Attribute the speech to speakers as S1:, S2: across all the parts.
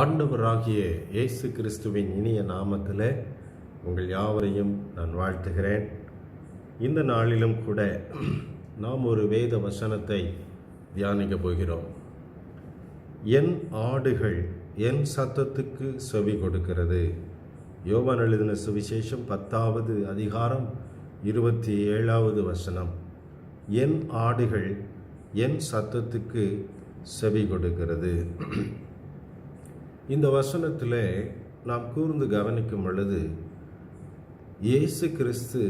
S1: ஆண்டவராகிய இயேசு கிறிஸ்துவின் இனிய நாமத்தில் உங்கள் யாவரையும் நான் வாழ்த்துகிறேன். இந்த நாளிலும் கூட நாம் ஒரு வேத வசனத்தை தியானிக்க போகிறோம். என் ஆடுகள் என் சத்தத்துக்கு செவி கொடுக்கிறது. யோவான் எழுதின சுவிசேஷம் பத்தாவது அதிகாரம் இருபத்தி ஏழாவது வசனம். என் ஆடுகள் என் சத்தத்துக்கு செவி கொடுக்கிறது. இந்த வசனத்தில் நாம் கூர்ந்து கவனிக்கும் பொழுது இயேசு கிறிஸ்து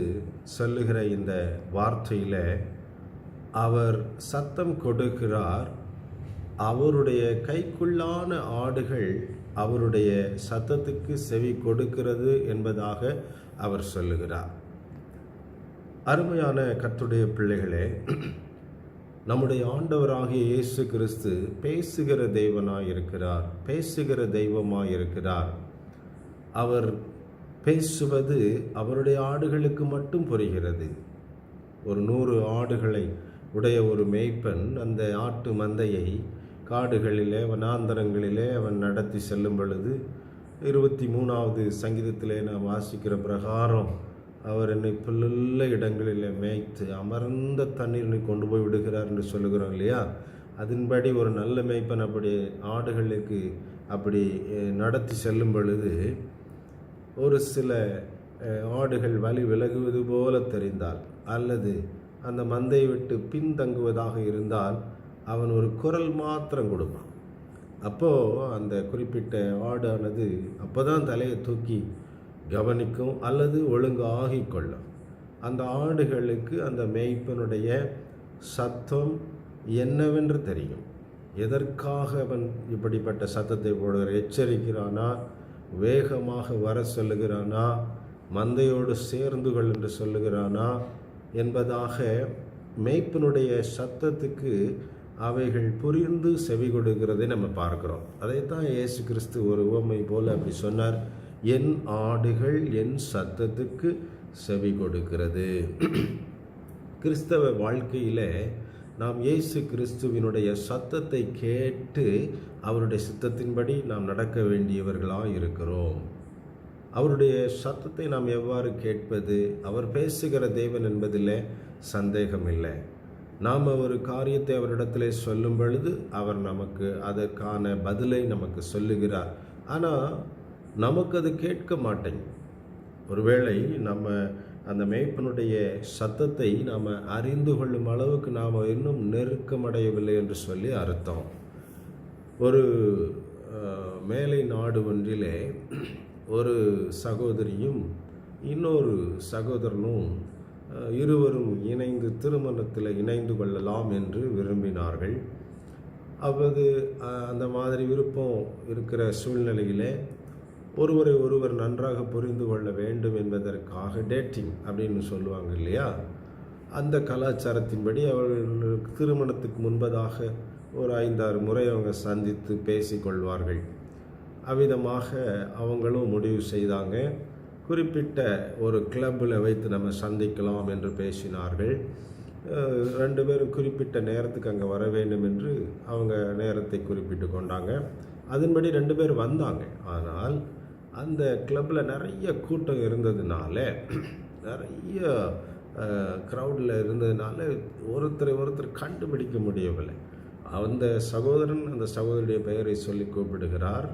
S1: சொல்லுகிற இந்த வார்த்தையில் அவர் சத்தம் கொடுக்கிறார். அவருடைய கைக்குள்ளான ஆடுகள் அவருடைய சத்தத்துக்கு செவி கொடுக்கிறது என்பதாக அவர் சொல்லுகிறார். அருமையான கத்துடைய பிள்ளைகளே நம்முடைய ஆண்டவராகிய இயேசு கிறிஸ்து பேசுகிற தெய்வனாக இருக்கிறார் பேசுகிற தெய்வமாக இருக்கிறார் அவர் பேசுவது அவருடைய ஆடுகளுக்கு மட்டும் புரிகிறது. ஒரு நூறு ஆடுகளை உடைய ஒரு மேய்ப்பன் அந்த ஆட்டு மந்தையை காடுகளிலே வனாந்தரங்களிலே அவன் நடத்தி செல்லும் பொழுது இருபத்தி மூணாவது சங்கீதத்திலே நாம் வாசிக்கிற பிரகாரம் அவர் என்னை புல்லுள்ள இடங்களில் மேய்த்து அமர்ந்த தண்ணீரை கொண்டு போய் விடுகிறார் என்று சொல்லுகிறோம் இல்லையா? அதன்படி ஒரு நல்ல மேய்ப்பன் அப்படி ஆடுகளுக்கு அப்படி நடத்தி செல்லும் பொழுது ஒரு சில ஆடுகள் வழி விலகுவது போல தெரிந்தால் அல்லது அந்த மந்தை விட்டு பின்தங்குவதாக இருந்தால் அவன் ஒரு குரல் மாத்திரம் கொடுப்பான். அப்போது அந்த குறிப்பிட்ட ஆடானது அப்போ தான் தலையை தூக்கி கவனிக்கும் அல்லது ஒழுங்காகி கொள்ளும். அந்த ஆடுகளுக்கு அந்த மேய்ப்பனுடைய சத்தம் என்னவென்று தெரியும். எதற்காக அவன் இப்படிப்பட்ட சத்தத்தை போடுகிற எச்சரிக்கிறானா? வேகமாக வர சொல்லுகிறானா? மந்தையோடு சேர்ந்து கொள் என்று சொல்லுகிறானா? என்பதாக மேய்ப்பனுடைய சத்தத்துக்கு அவைகள் புரிந்து செவி கொடுக்கிறதை நம்ம பார்க்குறோம். அதைத்தான் இயேசு கிறிஸ்து ஒரு உவமை போல் அப்படி சொன்னார். என் ஆடுகள் என் சத்தத்துக்கு செவி கொடுக்கிறது. கிறிஸ்தவ வாழ்க்கையில் நாம் இயேசு கிறிஸ்துவினுடைய சத்தத்தை கேட்டு அவருடைய சித்தத்தின்படி நாம் நடக்க வேண்டியவர்களாக இருக்கிறோம். அவருடைய சத்தத்தை நாம் எவ்வாறு கேட்பது? அவர் பேசுகிற தேவன் என்பதில் சந்தேகம் இல்லை நாம் ஒரு காரியத்தை அவரிடத்தில் சொல்லும் பொழுது அவர் நமக்கு அதற்கான பதிலை நமக்கு சொல்லுகிறார். ஆனால் நமக்கு அது கேட்க மாட்டேங்குது ஒருவேளை நம்ம அந்த மேய்ப்பனுடைய சத்தத்தை நாம் அறிந்து கொள்ளும் அளவுக்கு நாம் இன்னும் நெருக்கமடையவில்லை என்று சொல்லி அர்த்தம். ஒரு மேலை நாடு ஒன்றிலே ஒரு சகோதரியும் இன்னொரு சகோதரனும் இருவரும் இணைந்து திருமணத்தில் இணைந்து கொள்ளலாம் என்று விரும்பினார்கள். அவது அந்த மாதிரி விருப்பம் இருக்கிற சூழ்நிலையிலே ஒருவரை ஒருவர் நன்றாக புரிந்து கொள்ள வேண்டும் என்பதற்காக டேட்டிங் அப்படின்னு சொல்லுவாங்க இல்லையா? அந்த கலாச்சாரத்தின்படி அவர்கள் திருமணத்துக்கு முன்பதாக ஒரு ஐந்தாறு முறை அவங்க சந்தித்து பேசிக்கொள்வார்கள் அவ்விதமாக அவங்களும் முடிவு செய்தாங்க. குறிப்பிட்ட ஒரு கிளப்பில் வைத்து நம்ம சந்திக்கலாம் என்று பேசினார்கள். ரெண்டு பேரும் குறிப்பிட்ட நேரத்துக்கு அங்கே வர வேண்டும் என்று அவங்க நேரத்தை குறிப்பிட்டு கொண்டாங்க. அதன்படி ரெண்டு பேர் வந்தாங்க. ஆனால் அந்த கிளப்பில் நிறைய கூட்டம் இருந்ததுனால நிறைய க்ரௌடில் இருந்ததுனால ஒருத்தரை ஒருத்தர் கண்டுபிடிக்க முடியவில்லை. அந்த சகோதரன் அந்த சகோதரியுடைய பெயரை சொல்லி கூப்பிடுகிறார்.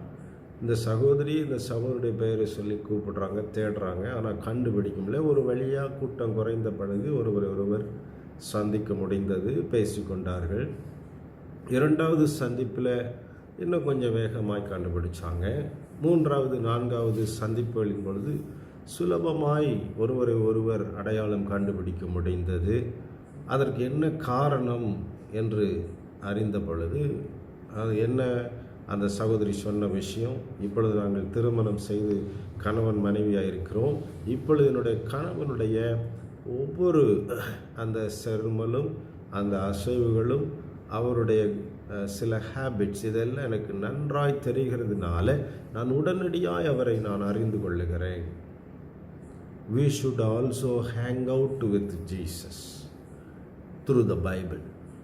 S1: இந்த சகோதரி இந்த சகோதரியுடைய பெயரை சொல்லி கூப்பிடுறாங்க தேடுறாங்க. ஆனால் கண்டுபிடிக்க முடியல. ஒரு வழியாக கூட்டம் குறைந்த பிறகு ஒருவர் ஒருவர் சந்திக்க முடிந்தது பேசிக்கொண்டார்கள் இரண்டாவது சந்திப்பில் இன்னும் கொஞ்சம் வேகமாக கண்டுபிடிச்சாங்க. மூன்றாவது நான்காவது சந்திப்புகளின் பொழுது சுலபமாய் ஒருவரை ஒருவர் அடையாளம் கண்டுபிடிக்க முடிந்தது. அதற்கு என்ன காரணம் என்று அறிந்த பொழுது அது என்ன? அந்த சகோதரி சொன்ன விஷயம் இப்பொழுது நாங்கள் திருமணம் செய்து கணவன் மனைவியாக இருக்கிறோம். இப்பொழுது என்னுடைய கணவனுடைய ஒவ்வொரு அந்த செருமலும் அந்த அசைவுகளும் அவருடைய சில ஹேபிட்ஸ் இதெல்லாம் எனக்கு நன்றாய் தெரிகிறதுனால நான் உடனடியாய் அவரை நான் அறிந்து கொள்ளுகிறேன். We should also hang out with Jesus through the Bible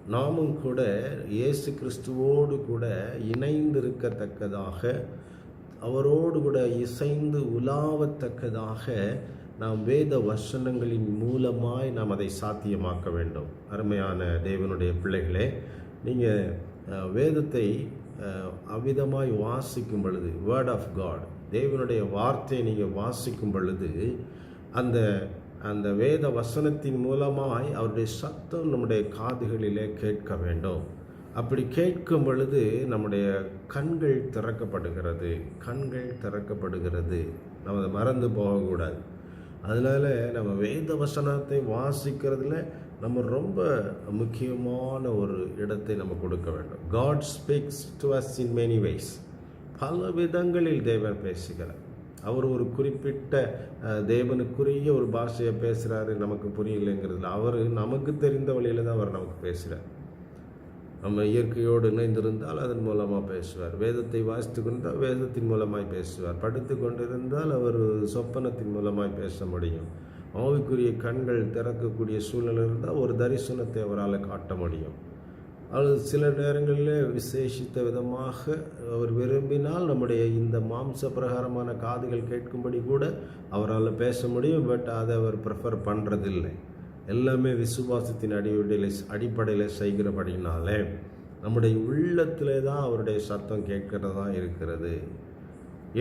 S1: நாமும் கூட இயேசு கிறிஸ்துவோடு கூட இணைந்திருக்கத்தக்கதாக அவரோடு கூட இசைந்து உலாவத்தக்கதாக நாம் வேத வசனங்களின் மூலமாய் நாம் அதை சாத்தியமாக்க வேண்டும். அருமையான தேவனுடைய பிள்ளைகளே நீங்கள் வேதத்தை அவ்விதமாய் வாசிக்கும் பொழுது வேர்ட் ஆஃப் காட் தேவனுடைய வார்த்தையை நீங்கள் வாசிக்கும் பொழுது அந்த அந்த வேத வசனத்தின் மூலமாய் அவருடைய சத்தம் நம்முடைய காதுகளிலே கேட்க வேண்டும். அப்படி கேட்கும் பொழுது நம்முடைய கண்கள் திறக்கப்படுகிறது. கண்கள் திறக்கப்படுகிறது. நம்ம அதை மறந்து போகக்கூடாது. அதனால் நம்ம வேத வசனத்தை வாசிக்கிறதுல நம்ம ரொம்ப முக்கியமான ஒரு இடத்தை நம்ம கொடுக்க வேண்டும். God speaks to us in many ways பல விதங்களில் தேவன் பேசுகிறார். அவர் ஒரு குறிப்பிட்ட தேவனுக்குரிய ஒரு பாஷையை பேசுகிறாரு நமக்கு புரியலைங்கிறதுல அவர் நமக்கு தெரிந்த வழியில் தான் அவர் நமக்கு பேசுகிறார் நம்ம இயற்கையோடு இணைந்திருந்தால் அதன் மூலமாக பேசுவார். வேதத்தை வாசித்து கொண்டால் வேதத்தின் மூலமாய் பேசுவார். படுத்து கொண்டிருந்தால் அவர் சொப்பனத்தின் மூலமாய் பேச முடியும். ஆவிக்குரிய கண்கள் திறக்கக்கூடிய சூழ்நிலை இருந்தால் ஒரு தரிசனத்தை அவரால் காட்ட முடியும். அது சில நேரங்களில் விசேஷித்த விதமாக அவர் விரும்பினால் நம்முடைய இந்த மாம்ச பிரகாரமான காதுகள் கேட்கும்படி கூட அவரால் பேச முடியும் பட் அதை அவர் ப்ரிஃபர் பண்ணுறதில்லை எல்லாமே விசுவாசத்தின் அடிப்படையில் அடிப்படையில் செய்கிறபடினாலே நம்முடைய உள்ளத்திலே தான் அவருடைய சத்தம் கேட்கிறதா இருக்கிறது.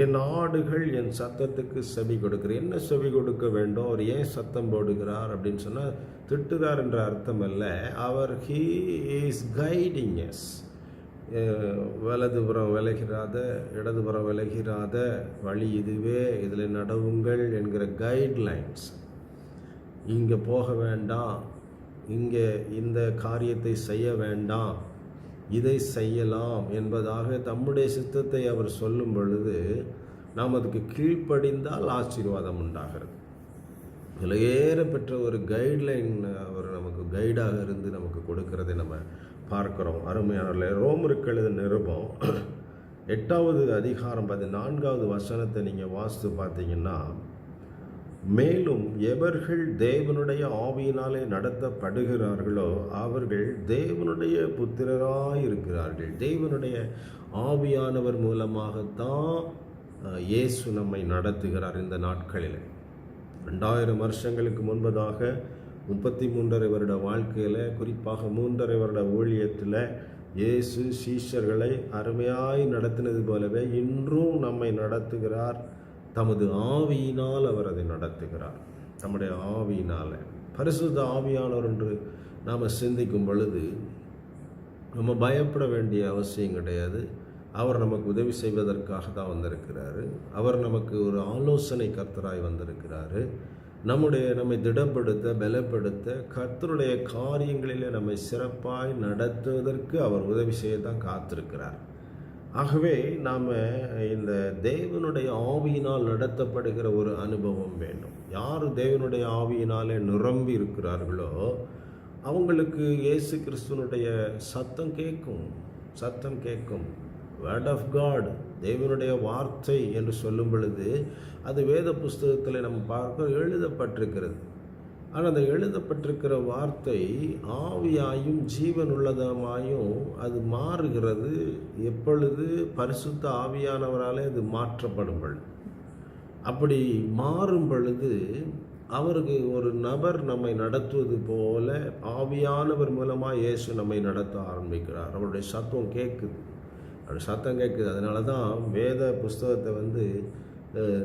S1: என் ஆடுகள் என் சத்தத்துக்கு செவி கொடுக்குற என்ன செவி கொடுக்க வேண்டும்? அவர் ஏன் சத்தம் போடுகிறார் அப்படின்னு சொன்னால் திட்டுகிறார் என்ற அர்த்தம் அல்ல. அவர் ஹீ இஸ் கைடிங் எஸ் வலதுபுறம் விலகிறாத இடதுபுறம் விலகிறாத வழி இதுவே. இதில் நடவுங்கள் என்கிற கைட்லைன்ஸ் இங்கே போக வேண்டாம். இங்கே இந்த காரியத்தை செய்ய வேண்டாம். இதை செய்யலாம் என்பதாக தம்முடைய சித்தத்தை அவர் சொல்லும் பொழுது நாம் அதுக்கு கீழ்ப்படிந்தால் ஆசீர்வாதம் உண்டாகிறது. விலையேற பெற்ற ஒரு கைட்லைன் அவர் நமக்கு கைடாக இருந்து நமக்கு கொடுக்கறதை நம்ம பார்க்குறோம். அருமையான ரோமருக்கு எழுத நிருபம் எட்டாவது அதிகாரம் பதினான்காவது வசனத்தை நீங்கள் வாசித்து பார்த்தீங்கன்னா மேலும் எவர்கள் தேவனுடைய ஆவியினாலே நடத்தப்படுகிறார்களோ அவர்கள் தேவனுடைய புத்திரராயிருக்கிறார்கள். தேவனுடைய ஆவியானவர் மூலமாகத்தான் இயேசு நம்மை நடத்துகிறார் இந்த நாட்களில். ரெண்டாயிரம் வருஷங்களுக்கு முன்பதாக முப்பத்தி மூன்றரை வருட வாழ்க்கையில் குறிப்பாக மூன்றரை வருட ஊழியத்தில் இயேசு சீஷர்களை அருமையாய் நடத்தினது போலவே இன்றும் நம்மை நடத்துகிறார். தமது ஆவியினால் அவர் அதை நடத்துகிறார். தம்முடைய ஆவியினால். பரிசுத்த ஆவியானவர் என்று நாம் சிந்திக்கும் பொழுது நம்ம பயப்பட வேண்டிய அவசியம் கிடையாது. அவர் நமக்கு உதவி செய்வதற்காக தான் வந்திருக்கிறாரு. அவர் நமக்கு ஒரு ஆலோசனை கர்த்தராய் வந்திருக்கிறாரு. நம்முடைய நம்மை திடப்படுத்த பலப்படுத்த கர்த்தருடைய காரியங்களிலே நம்மை சிறப்பாய் நடத்துவதற்கு அவர் உதவி செய்ய தான் காத்திருக்கிறார். ஆகவே நாம் இந்த தேவனுடைய ஆவியினால் நடத்தப்படுகிற ஒரு அனுபவம் வேண்டும். யார் தேவனுடைய ஆவியினாலே நிரம்பி இருக்கிறார்களோ அவங்களுக்கு இயேசு கிறிஸ்துவனுடைய சத்தம் கேட்கும் சத்தம் கேட்கும். வேர்ட் ஆஃப் காட் தேவனுடைய வார்த்தை என்று சொல்லும் பொழுது அது வேத புஸ்தகத்தில் நம்ம பார்க்க எழுதப்பட்டிருக்கிறது. ஆனால் அந்த எழுதப்பட்டிருக்கிற வார்த்தை ஆவியாயும் ஜீவனுள்ளதமாயும் அது மாறுகிறது. எப்பொழுது பரிசுத்த ஆவியானவராலே அது மாற்றப்படும் பொழுது. அப்படி மாறும் பொழுது அவருக்கு ஒரு நபர் நம்மை நடத்துவது போல ஆவியானவர் மூலமாக இயேசு நம்மை நடத்த ஆரம்பிக்கிறார். அவருடைய சத்தம் கேட்குது. அவருடைய சத்தம் கேட்குது. அதனால தான் வேத புஸ்தகத்தை வந்து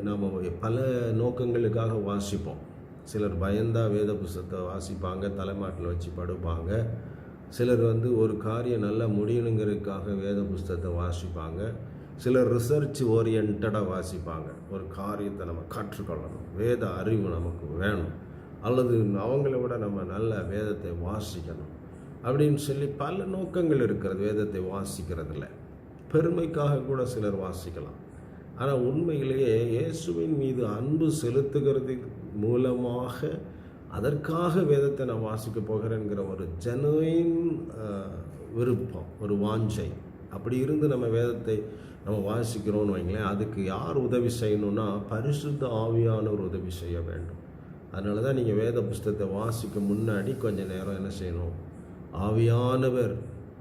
S1: நாம் பல நோக்கங்களுக்காக வாசிப்போம். சிலர் பயந்தா வேத புஸ்தத்தை வாசிப்பாங்க தலைமாட்டில் வச்சு படுப்பாங்க. சிலர் வந்து ஒரு காரியம் நல்லா முடியணுங்கிறதுக்காக வேத புஸ்தகத்தை வாசிப்பாங்க. சிலர் ரிசர்ச் ஓரியன்டாக வாசிப்பாங்க. ஒரு காரியத்தை நம்ம கற்றுக்கொள்ளணும். வேத அறிவு நமக்கு வேணும். அல்லது அவங்கள விட நம்ம நல்ல வேதத்தை வாசிக்கணும். அப்படின்னு சொல்லி பல நோக்கங்கள் இருக்கிறது வேதத்தை வாசிக்கிறதுல. பெருமைக்காக கூட சிலர் வாசிக்கலாம். ஆனால் உண்மையிலேயே இயேசுவின் மீது அன்பு செலுத்துகிறது மூலமாக அதற்காக வேதத்தை நான் வாசிக்க போகிறேங்கிற ஒரு ஜெனுவின் விருப்பம் ஒரு வாஞ்சை. அப்படி இருந்து நம்ம வேதத்தை நம்ம வாசிக்கிறோம்னு வைங்களேன் அதுக்கு யார் உதவி செய்யணும்னா பரிசுத்த ஆவியானவர் உதவி செய்ய வேண்டும். அதனால தான் நீங்கள் வேத புஸ்தத்தை வாசிக்க முன்னாடி கொஞ்சம் நேரம் என்ன செய்யணும்? ஆவியானவர்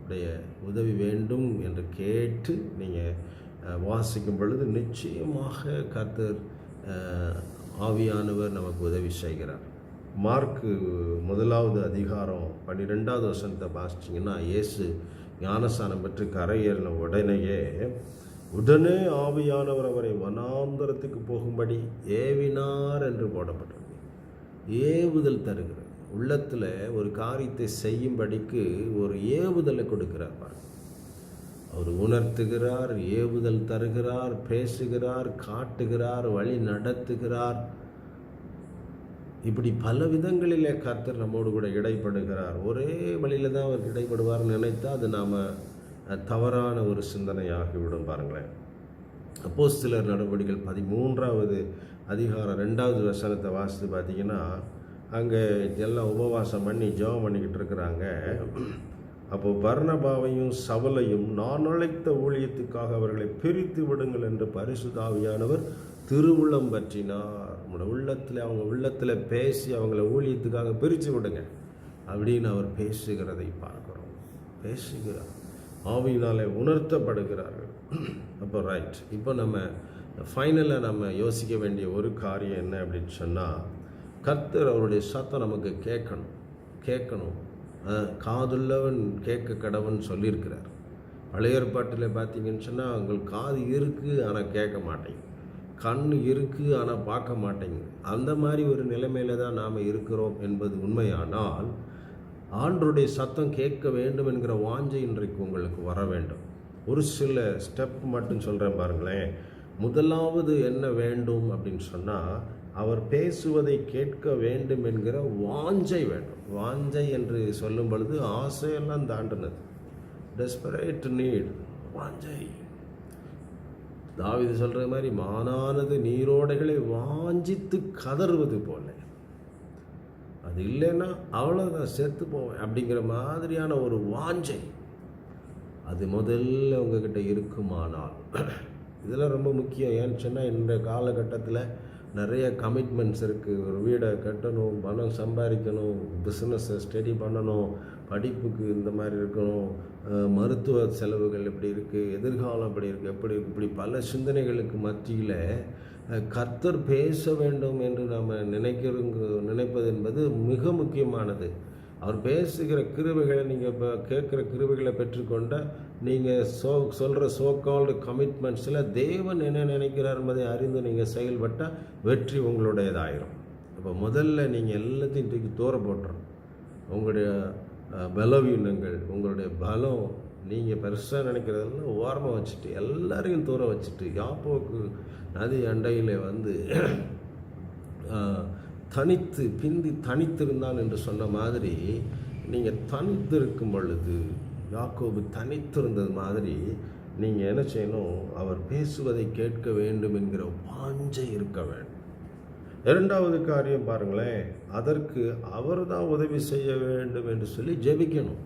S1: உடைய உதவி வேண்டும் என்று கேட்டு நீங்கள் வாசிக்கும் பொழுது நிச்சயமாக கர்த்தர் ஆவியானவர் நமக்கு உதவி செய்கிறார். மார்க்கு முதலாவது அதிகாரம் பன்னிரெண்டாவது வசனத்தை வாசிச்சிங்கன்னா இயேசு ஞானஸ்தானம் பெற்று கரையேறின உடனேயே உடனே ஆவியானவர் அவரை வனாந்தரத்துக்கு போகும்படி ஏவினார் என்று போடப்பட்டது ஏவுதல் தருகிறார். உள்ளத்தில் ஒரு காரியத்தை செய்யும்படிக்கு ஒரு ஏவுதலை கொடுக்கிறார் பாருங்கள் அவர் உணர்த்துகிறார் ஏவுதல் தருகிறார் பேசுகிறார் காட்டுகிறார் வழி நடத்துகிறார். இப்படி பல விதங்களிலே கர்த்தர் நம்மோடு கூட இடைப்படுகிறார். ஒரே வழியில் தான் அவர் இடைப்படுவார்னு நினைத்தா அது நாம் தவறான ஒரு சிந்தனையாகிவிடும் பாருங்களேன். அப்போ சிலர் நடவடிக்கைகள் பதிமூன்றாவது அதிகாரம் ரெண்டாவது வசனத்தை வாசித்து பார்த்தீங்கன்னா அங்கே எல்லாம் உபவாசம் பண்ணி ஜெபம் பண்ணிக்கிட்டு இருக்கிறாங்க. அப்போ பர்ணபாவையும் சவலையும் நான் அழைத்த ஊழியத்துக்காக அவர்களை பிரித்து விடுங்கள் என்று பரிசுதாவியானவர் திருவுளம் பற்றினார். நம்மளோட உள்ளத்தில் அவங்க உள்ளத்தில் பேசி அவங்கள ஊழியத்துக்காக பிரித்து விடுங்க அப்படின்னு அவர் பேசுகிறதை பார்க்குறோம். பேசுகிறார். ஆவியினாலே உணர்த்தப்படுகிறார்கள். அப்போ ரைட் இப்போ நம்ம ஃபைனலாக நம்ம யோசிக்க வேண்டிய ஒரு காரியம் என்ன அப்படின்னு சொன்னால் கர்த்தர் அவருடைய சத்தம் நமக்கு கேட்கணும். கேட்கணும். காதுள்ளவன் கேட்க கடவன் சொல்லியிருக்கிறார். பழைய ஏற்பாட்டில் பார்த்தீங்கன்னு சொன்னால் உங்களுக்கு காது இருக்குது ஆனால் கேட்க மாட்டேங்குது. கண் இருக்குது ஆனால் பார்க்க மாட்டேங்குது. அந்த மாதிரி ஒரு நிலைமையில தான் நாம் இருக்கிறோம் என்பது உண்மையானால் ஆண்டருடைய சத்தம் கேட்க வேண்டும் என்கிற வாஞ்சை இன்றைக்கு உங்களுக்கு வர வேண்டும். ஒரு சில ஸ்டெப் மட்டும் சொல்கிறேன் பாருங்களேன். முதலாவது என்ன வேண்டும் அப்படின்னு சொன்னால் அவர் பேசுவதை கேட்க வேண்டும் என்கிற வாஞ்சை வேண்டும். வாஞ்சை என்று சொல்லும் பொழுது ஆசையெல்லாம் தாண்டினது. டெஸ்பரேட் நீட் வாஞ்சை. தாவிது சொல்கிற மாதிரி மானானது நீரோடைகளை வாஞ்சித்து கதறுவது போல. அது இல்லைன்னா அவ்வளோதான் செத்து போவேன் அப்படிங்கிற மாதிரியான ஒரு வாஞ்சை. அது முதல்ல உங்ககிட்ட இருக்குமானால். இதெல்லாம் ரொம்ப முக்கியம். ஏன்னு சொன்னால் இன்றைய காலகட்டத்தில் நிறைய கமிட்மெண்ட்ஸ் இருக்குது ஒரு வீடை கட்டணும் பணம் சம்பாதிக்கணும் பிஸ்னஸை ஸ்டடி பண்ணணும் படிப்புக்கு இந்த மாதிரி இருக்கணும் மருத்துவ செலவுகள் எப்படி இருக்குது எதிர்காலம் எப்படி இருக்குது எப்படி இப்படி பல சிந்தனைகளுக்கு மத்தியில் கர்த்தர் பேச வேண்டும் என்று நாம் நினைக்கிறோங்க நினைப்பது என்பது மிக முக்கியமானது. அவர் பேசுகிற கிருவைகளை நீங்கள் இப்போ கேட்குற கிருவைகளை பெற்றுக்கொண்ட நீங்கள் சோ சொல்கிற சோ கால்டு கமிட்மெண்ட்ஸில் தேவன் என்ன நினைக்கிறார் என்பதை அறிந்து நீங்கள் செயல்பட்டால் வெற்றி உங்களுடையதாயிரும். அப்போ முதல்ல நீங்கள் எல்லாத்தையும் தூக்கி தூர போட்டுரும் உங்களுடைய பலவீனங்கள் உங்களுடைய பலம் நீங்கள் பெருசாக நினைக்கிறதெல்லாம் ஓரமாக வச்சுட்டு எல்லாரையும் தூரம் வச்சுட்டு யாப்போக்கு நதி அண்டையில் வந்து தனித்து பிந்தி தனித்திருந்தான் என்று சொன்ன மாதிரி நீங்கள் தனித்திருக்கும் பொழுது யாக்கோபு தனித்திருந்தது மாதிரி நீங்கள் என்ன செய்யணும்? அவர் பேசுவதை கேட்க வேண்டும் என்கிற வாஞ்சை இருக்க வேண்டும். இரண்டாவது காரியம் பாருங்களேன் அதற்கு அவர் தான் உதவி செய்ய வேண்டும் என்று சொல்லி ஜெபிக்கணும்.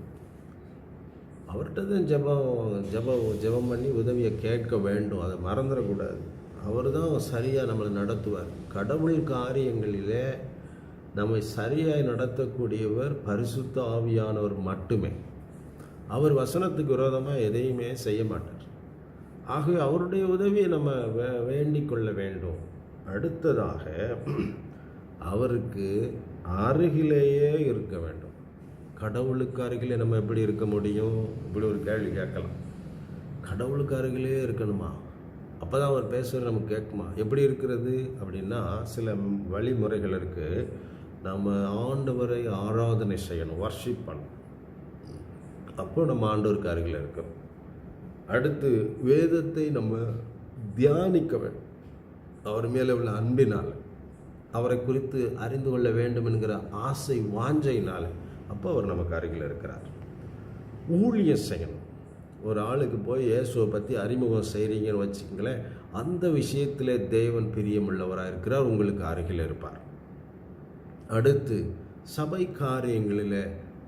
S1: அவர்கிட்ட தான் ஜெபம் ஜெபம் ஜெபம் பண்ணி உதவியை கேட்க வேண்டும். அதை மறந்துடக்கூடாது. அவர் தான் சரியாக நம்மளை நடத்துவார். கடவுள் காரியங்களிலே நம்மை சரியாக நடத்தக்கூடியவர் பரிசுத்த ஆவியானவர் மட்டுமே. அவர் வசனத்துக்கு விரோதமாக எதையுமே செய்ய மாட்டார். ஆகவே அவருடைய உதவியை நம்ம வே வேண்டிக் கொள்ள வேண்டும். அடுத்ததாக அவருக்கு அருகிலேயே இருக்க வேண்டும். கடவுளுக்கு அருகிலே நம்ம எப்படி இருக்க முடியும்? இப்படி ஒரு கேள்வி கேட்கலாம். கடவுளுக்கு அருகிலே இருக்கணுமா? அப்போ தான் அவர் பேசுகிறது நமக்கு கேட்குமா? எப்படி இருக்கிறது அப்படின்னா சில வழிமுறைகள் இருக்குது நம்ம ஆண்டவரை ஆராதனை செய்யணும் வர்ஷிப் பண்ணணும். அப்போ நம்ம ஆண்டவருக்கு அருகில் இருக்கோம். அடுத்து வேதத்தை நம்ம தியானிக்க வேண்டும். அவர் மேலே உள்ள அன்பினால் அவரை குறித்து அறிந்து கொள்ள வேண்டும் என்கிற ஆசை வாஞ்சையினால் அப்போ அவர் நமக்கு அருகில் இருக்கிறார். ஊழியம் செய்யணும். ஒரு ஆளுக்கு போய் இயேசுவை பற்றி அறிமுகம் செய்கிறீங்கன்னு வச்சுக்கங்களேன் அந்த விஷயத்தில் தேவன் பிரியமுள்ளவராக இருக்கிறார் உங்களுக்கு அருகில் இருப்பார். அடுத்து சபை காரியங்களில்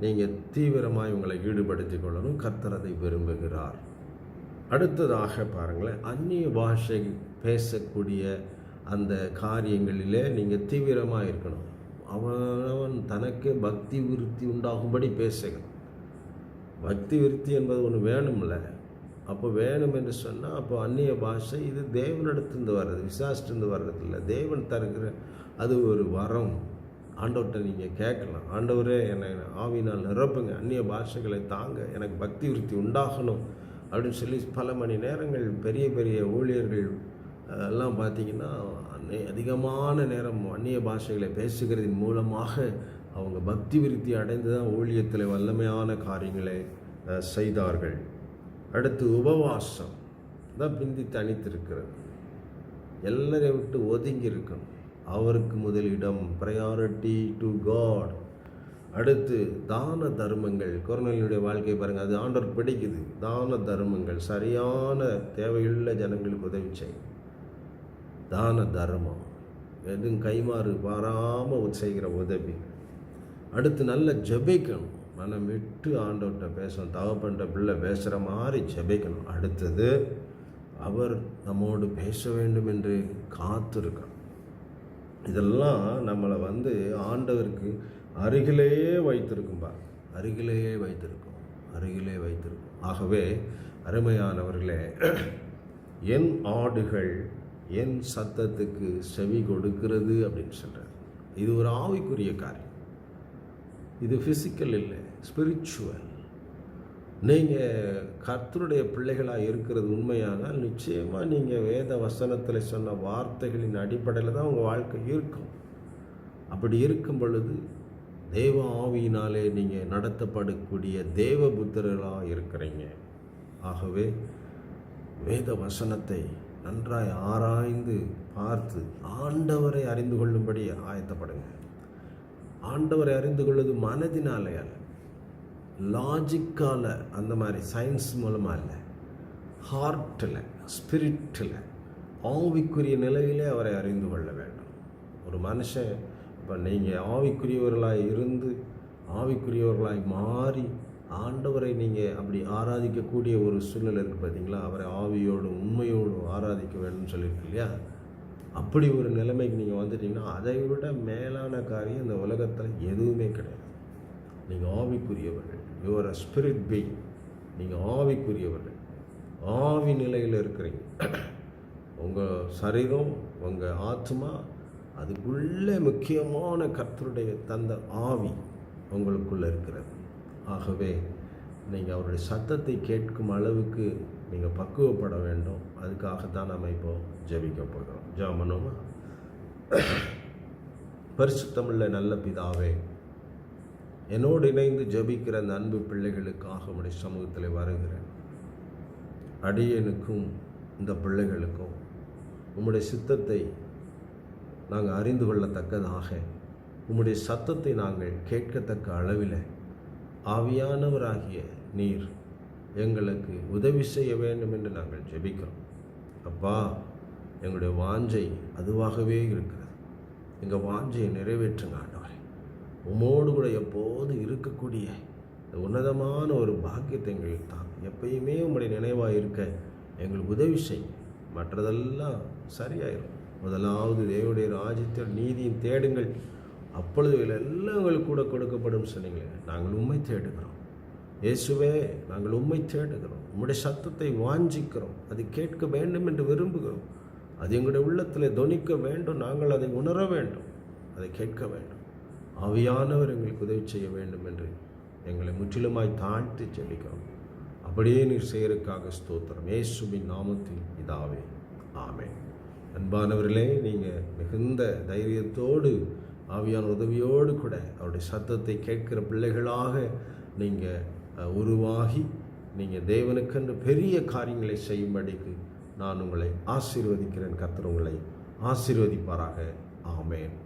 S1: நீங்கள் தீவிரமாக உங்களை ஈடுபடுத்திக் கொள்ளணும் கத்தரதை விரும்புகிறார். அடுத்ததாக பாருங்களேன் அந்நிய பாஷை பேசக்கூடிய அந்த காரியங்களிலே நீங்கள் தீவிரமாக இருக்கணும். அவனவன் தனக்கு பக்தி விருத்தி உண்டாகும்படி பேசணும் பக்தி விருத்தி என்பது ஒன்று வேணும்ல. அப்போ வேணும் என்று சொன்னால் அப்போ அந்நிய பாஷை இது தேவனிடத்துலேருந்து வர்றது விசாசிட்டிருந்து வர்றது இல்லை. தேவன் தருகிற அது ஒரு வரம். ஆண்டவர்கிட்ட நீங்கள் கேட்கலாம். ஆண்டவரே என்னை ஆவினால் நிரப்புங்க. அந்நிய பாஷைகளை தாங்க எனக்கு பக்தி விருத்தி உண்டாகணும் அப்படின்னு சொல்லி பல மணி நேரங்கள் பெரிய பெரிய ஊழியர்கள் எல்லாம் பார்த்தீங்கன்னா அதிகமான நேரம் அந்நிய பாஷைகளை பேசுகிறதின் மூலமாக அவங்க பக்தி விருத்தி அடைந்து தான் ஊழியத்தில் வல்லமையான காரியங்களை செய்தார்கள். அடுத்து உபவாசம். தான் பிந்தி தனித்திருக்கிறது. எல்லாரையும் விட்டு ஒதுங்கி இருக்கணும். அவருக்கு முதலிடம் ப்ரையாரிட்டி டு காட் அடுத்து தான தர்மங்கள். குரநலினுடைய வாழ்க்கை பாருங்கள் அது ஆண்டவர் பிடிக்குது. தான தர்மங்கள் சரியான தேவையுள்ள ஜனங்களுக்கு உதவி செய்யும். தான தர்மம். எதுவும் கைமாறு பாராமல் செய்கிற உதவி. அடுத்து நல்ல ஜெபிக்கணும். மனம் விட்டு ஆண்டவர்கிட்ட பேசணும். தவப்பன்ற பிள்ளை பேசுகிற மாதிரி ஜெபிக்கணும். அடுத்தது அவர் நம்மோடு பேச வேண்டும் என்று காத்திருக்கணும். இதெல்லாம் நம்மளை வந்து ஆண்டவருக்கு அருகிலேயே வைத்திருக்கும் பார். அருகிலேயே வைத்திருக்கும். அருகிலே வைத்திருக்கும். ஆகவே அருமையானவர்களே என் ஆடுகள் என் சத்தத்துக்கு செவி கொடுக்கிறது அப்படின்னு சொல்கிறார் இது ஒரு ஆவிக்குரிய காரியம். இது ஃபிசிக்கல் இல்லை ஸ்பிரிச்சுவல் நீங்கள் கர்த்தருடைய பிள்ளைகளாக இருக்கிறது உண்மையானால் நிச்சயமாக நீங்கள் வேத வசனத்தில் சொன்ன வார்த்தைகளின் அடிப்படையில் தான் உங்கள் வாழ்க்கை இருக்கும். அப்படி இருக்கும் பொழுது தேவ ஆவியினாலே நீங்கள் நடத்தப்படக்கூடிய தேவ புத்திரர்களாக இருக்கிறீங்க. ஆகவே வேத வசனத்தை நன்றாய் ஆராய்ந்து பார்த்து ஆண்டவரை அறிந்து கொள்ளும்படி ஆயத்தப்படுங்க. ஆண்டவரை அறிந்து கொள்வது மனதினாலே அல்ல. லாஜிக்கால் அந்த மாதிரி சயின்ஸ் மூலமாக இல்லை ஹார்ட்டில் ஸ்பிரிட்டில் ஆவிக்குரிய நிலையிலே அவரை அறிந்து கொள்ள வேண்டும். ஒரு மனுஷன் இப்போ நீங்கள் ஆவிக்குரியவர்களாக இருந்து ஆவிக்குரியவர்களாய் மாறி ஆண்டவரை நீங்கள் அப்படி ஆராதிக்கக்கூடிய ஒரு சூழ்நிலை இருக்குது பார்த்தீங்களா அவரை ஆவியோடும் உண்மையோடும் ஆராதிக்க வேண்டும்னு சொல்லியிருக்கு இல்லையா? அப்படி ஒரு நிலைமைக்கு நீங்கள் வந்துட்டீங்கன்னா அதை விட மேலான காரியம் இந்த உலகத்தில் எதுவுமே கிடையாது. நீங்கள் ஆவிக்குரியவர்கள். யுவர் அ ஸ்பிரிட் பீங் நீங்கள் ஆவிக்குரியவர்கள். ஆவி நிலையில் இருக்கிறீங்க. உங்கள் சரீரம் உங்கள் ஆத்மா அதுக்குள்ளே முக்கியமான கர்த்தருடைய தந்த ஆவி உங்களுக்குள்ளே இருக்கிறது. ஆகவே நீங்கள் அவருடைய சத்தத்தை கேட்கும் அளவுக்கு நீங்கள் பக்குவப்பட வேண்டும். அதுக்காகத்தான் நம்ம இப்போது ஜெபிக்க போகிறோம். ஜாமனோமா பரிசுத்தமில்ல நல்ல பிதாவே என்னோடு இணைந்து ஜெபிக்கிற அந்த அன்பு பிள்ளைகளுக்காக உடைய சமூகத்தில் வருகிறேன். அடியனுக்கும் இந்த பிள்ளைகளுக்கும் உம்முடைய சித்தத்தை நாங்கள் அறிந்து கொள்ளத்தக்கதாக உம்முடைய சத்தத்தை நாங்கள் கேட்கத்தக்க அளவில் ஆவியானவராகிய நீர் எங்களுக்கு உதவி செய்ய வேண்டும் என்று நாங்கள் ஜெபிக்கிறோம். அப்பா எங்களுடைய வாஞ்சை அதுவாகவே இருக்கிறது. எங்கள் வாஞ்சையை நிறைவேற்றுங்க ஆண்டவரே. உமோடு கூட எப்போது இருக்கக்கூடிய உன்னதமான ஒரு பாக்கியத்தை எங்களுக்கு தான் எப்பயுமே உங்களுடைய நினைவாக இருக்க எங்களுக்கு உதவி செய். மற்றதெல்லாம் சரியாயிரும். முதலாவது தேவனுடைய ராஜ்யத்தில் நீதியின் தேடுங்கள். அப்பொழுது எல்லாம் உங்களுக்கு கூட கொடுக்கப்படும் சொன்னீங்களே. நாங்கள் உண்மை தேடுகிறோம். இயேசுவே நாங்கள் உண்மை தேடுகிறோம். உம்முடைய சத்தத்தை வாஞ்சிக்கிறோம். அது கேட்க வேண்டும் என்று விரும்புகிறோம். அது எங்களுடைய உள்ளத்தில் துணிக்க வேண்டும். நாங்கள் அதை உணர வேண்டும். அதை கேட்க வேண்டும். ஆவியானவர் எங்களுக்கு உதவி செய்ய வேண்டும் என்று எங்களை முற்றிலுமாய் தாழ்த்தி செல்லிக்கிறோம் அப்படியே நீர் செய்கிறதுக்காக ஸ்தோத்திரம். இயேசுவின் நாமத்தில் இதாவே ஆமே அன்பானவர்களே நீங்கள் மிகுந்த தைரியத்தோடு ஆவியான உதவியோடு கூட அவருடைய சத்தத்தை கேட்கிற பிள்ளைகளாக நீங்கள் உருவாகி நீங்கள் தேவனுக்கென்று பெரிய காரியங்களை செய்யும்படிக்கு நான் உங்களை ஆசீர்வதிக்கிறேன். கத்திர உங்களை ஆசீர்வதிப்பாராக. ஆமேன்.